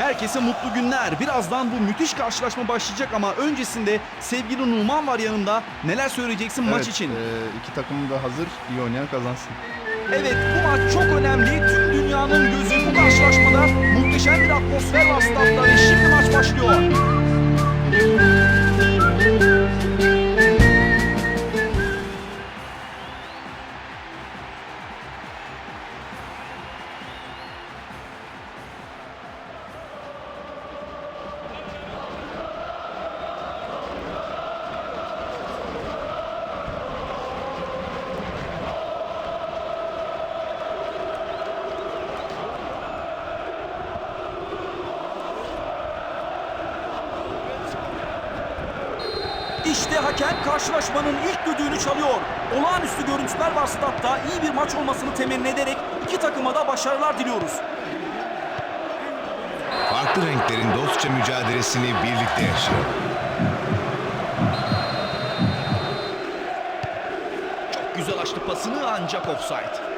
Herkese mutlu günler. Birazdan bu müthiş karşılaşma başlayacak ama öncesinde sevgili Numan var yanında. Neler söyleyeceksin maç Evet, için? e, iki takım da hazır. İyi oynayan kazansın. Evet bu maç çok önemli. Tüm dünyanın gözü bu karşılaşmada. Muhteşem bir atmosfer var statta ve şimdi maç başlıyor. İşte hakem karşılaşmanın ilk düdüğünü çalıyor. Olağanüstü görüntüler var statta. İyi bir maç olmasını temenni ederek iki takıma da başarılar diliyoruz. Farklı renklerin dostça mücadelesini birlikte yaşıyor. Çok güzel açtı pasını ancak offside.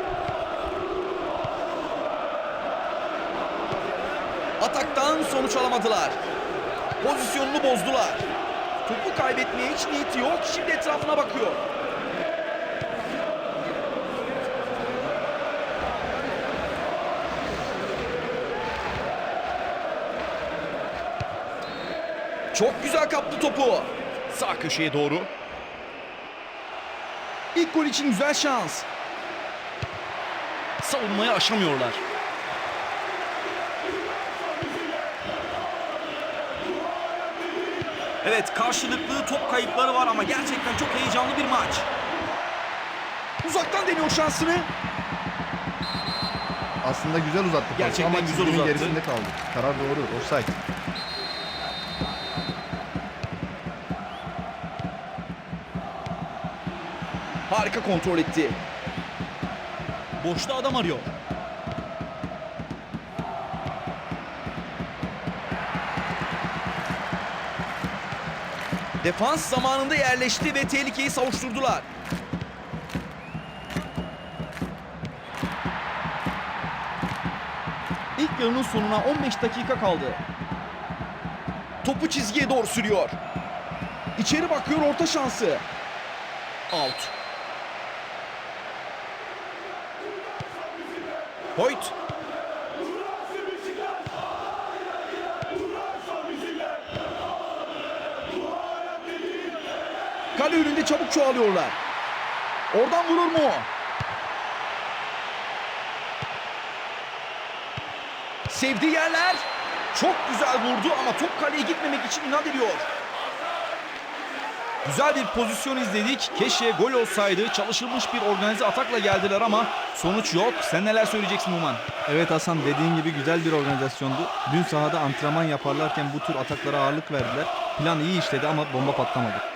Ataktan sonuç alamadılar. Pozisyonunu bozdular. Topu kaybetmeye hiç niyeti yok. Şimdi etrafına bakıyor. Çok güzel kaptı topu. Sağ köşeye doğru. İlk gol için güzel şans. Savunmayı aşamıyorlar. Evet karşılıklı top kayıpları var ama gerçekten çok heyecanlı bir maç. Uzaktan deniyor şansını. Aslında güzel uzattı. Gerçekten ama güzel uzattı. gerisinde kaldı. Karar doğru. Offside. Harika kontrol etti. Boşta adam arıyor. Defans zamanında yerleşti ve tehlikeyi savuşturdular. İlk yarının sonuna 15 dakika kaldı. Topu çizgiye doğru sürüyor. İçeri bakıyor orta şansı. Out. Hoyt. Kale önünde çabuk çoğalıyorlar. Oradan vurur mu? Sevdiği yerler. Çok güzel vurdu ama top kaleye gitmemek için inat ediyor. Güzel bir pozisyon izledik. Keşke gol olsaydı. Çalışılmış bir organize atakla geldiler ama sonuç yok. Sen neler söyleyeceksin Numan? Evet Hasan dediğin gibi güzel bir organizasyondu. Dün sahada antrenman yaparlarken bu tür ataklara ağırlık verdiler. Plan iyi işledi ama bomba patlamadı.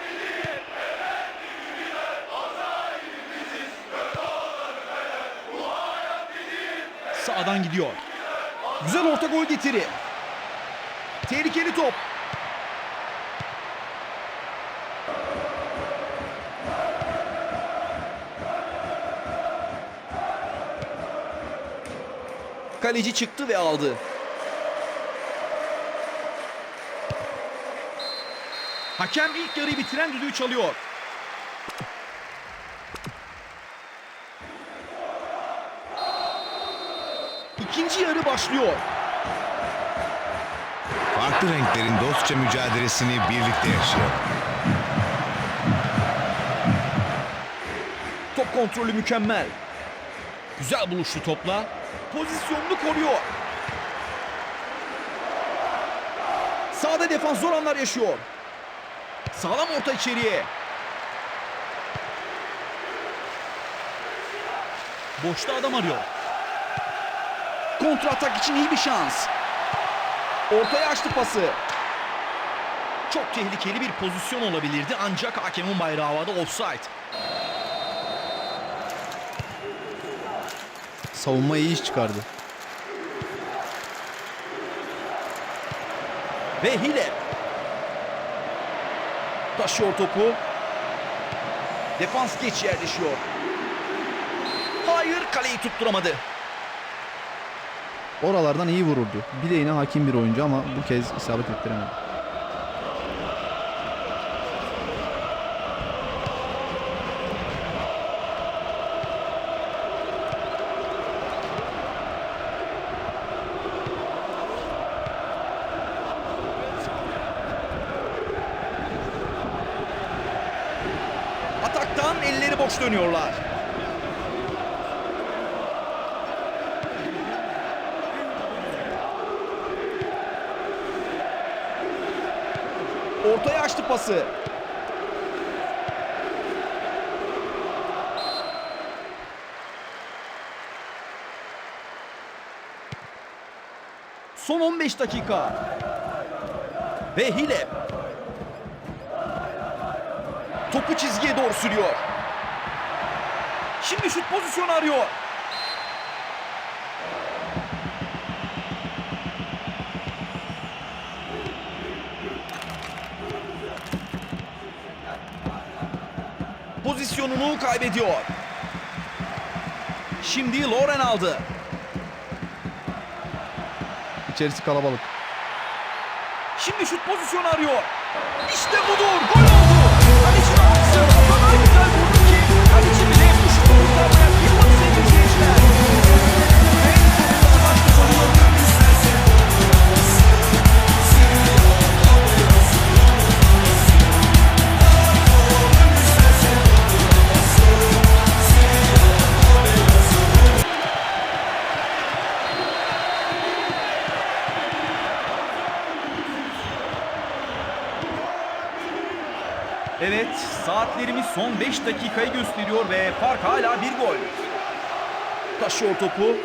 Sağdan gidiyor. Güzel orta gol getiri. Tehlikeli top. Kaleci çıktı ve aldı. Hakem ilk yarıyı bitiren düdüğü çalıyor. Başlıyor. Farklı renklerin dostça mücadelesini birlikte yaşıyor. Top kontrolü mükemmel. Güzel buluştu topla. Pozisyonunu koruyor. Sağda defans zor anlar yaşıyor. Sağlam orta içeriye. Boşta adam arıyor. Kontra atak için iyi bir şans. Ortaya açtı pası. Çok tehlikeli bir pozisyon olabilirdi ancak hakemin bayrağı havada offside. Savunma iyi iş çıkardı. Ve hile. Taşıyor topu. Defans geç yerleşiyor. Hayır kaleyi tutturamadı. Oralardan iyi vururdu. Bileğine hakim bir oyuncu ama bu kez isabet ettiremedi. Ataktan elleri boş dönüyorlar. Ortaya açtı pası. Son 15 dakika. Ve Hile Topu çizgiye doğru sürüyor. Şimdi şut pozisyonu arıyor. Pozisyonunu kaybediyor. Şimdi Loren aldı. İçerisi kalabalık. Şimdi şut pozisyonu arıyor. İşte budur. Gol oldu. Kaleci Robinson o kadar güzel vurdu Evet, saatlerimiz son 5 dakikayı gösteriyor ve fark hala bir gol. Taşıyor topu.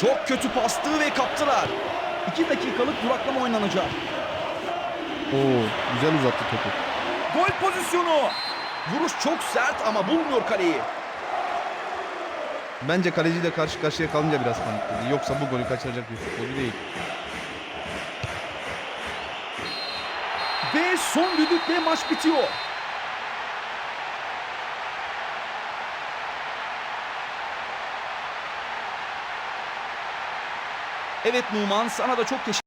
Çok kötü pastı ve kaptılar. 2 dakikalık duraklama oynanacak. Oo, güzel uzattı topu. Gol pozisyonu. Vuruş çok sert ama bulmuyor kaleyi. Bence kaleciyle karşı karşıya kalınca biraz panikledi. Yoksa bu golü kaçıracak bir futbolcu değil. Son düdükle maç bitiyor. Evet Numan sana da çok teşekkür